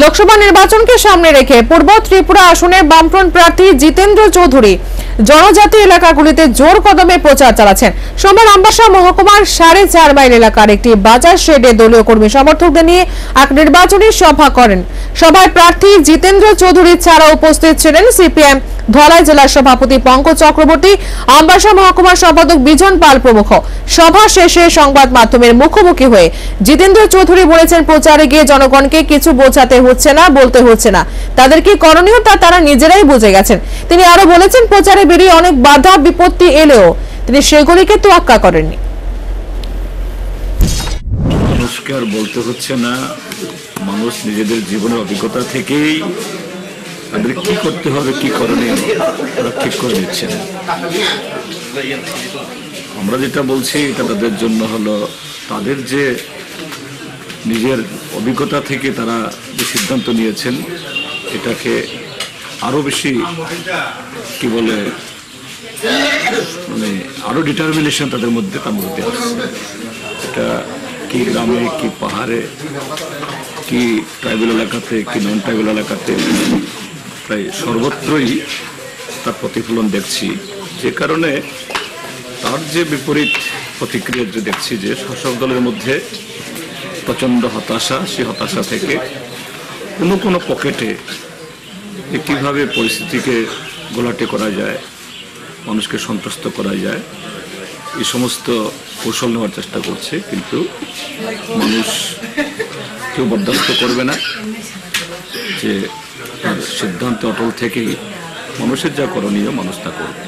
লোকসভা নির্বাচনকে সামনে রেখে পূর্ব ত্রিপুরা আসনে বামফ্রন্ট প্রার্থী জিতেন্দ্র চৌধুরী জনজাতি এলাকাগুলিতে জোর কদমে প্রচার চালাচ্ছেন। সোমবার আম্বাসা মহকুমার সাড়ে চার মাইল এলাকার একটি বাজার শেডে দলীয় কর্মী সমর্থকদের নিয়ে এক নির্বাচনী সভা করেন। সভায় প্রার্থী জিতেন্দ্র চৌধুরী ছাড়া উপস্থিত ছিলেন সিপিএম ধলাই জেলার সভাপতি পঙ্কজ চক্রবর্তী, আমবাসা মহকুমার সম্পাদক বিজন পাল প্রমুখ। সভা শেষে সংবাদ মাধ্যমের মুখোমুখি হয়ে জিতেন্দ্র চৌধুরী বলেছেন, প্রচারে গিয়ে জনগণকে কিছু বোঝাতে হচ্ছে না, বলতে হচ্ছে না। তাদের কি করণীয় তা তারা নিজেরাই বুঝে গেছেন। তিনি আরও বলেছেন, প্রচারে বেরিয়ে অনেক বাধা, বিপত্তি এলেও তিনি সেগুলিকে তোয়াক্কা করেননি। মানুষকে বলতে হচ্ছে না। মানুষ নিজেদের জীবনের অভিজ্ঞতা থেকেই তাদের কি করতে হবে, কি করণীয়? তারা ঠিক করে দিচ্ছেন আমরা যেটা বলছি, এটা তাদের জন্য হলো, তাদের যে নিজের অভিজ্ঞতা থেকে তারা যে সিদ্ধান্ত নিয়েছেন, এটাকে আরও বেশি, কি বলে মানে আরও ডিটারমিনেশন তাদের মধ্যে তার মধ্যে আসছে। এটা কি গ্রামে, কি পাহাড়ে, কি ট্রাইবেল এলাকাতে, কি নন ট্রাইবেল এলাকাতে প্রায় সর্বত্রই তার প্রতিফলন দেখছি। যে কারণে তার যে বিপরীত প্রতিক্রিয়া যে দেখছি যে শাসক দলের মধ্যে প্রচণ্ড হতাশা, সেই হতাশা থেকে কোনো কোনো পকেটে যে কীভাবে পরিস্থিতিকে গোলাটে করা যায়, মানুষকে সন্তুষ্ট করা যায় এই সমস্ত কৌশল নেওয়ার চেষ্টা করছে, কিন্তু মানুষ কেউ বরদাস্ত করবে না। যে সিদ্ধান্ত অটল থেকেই মানুষের যা করণীয় মানুষ তা করবে।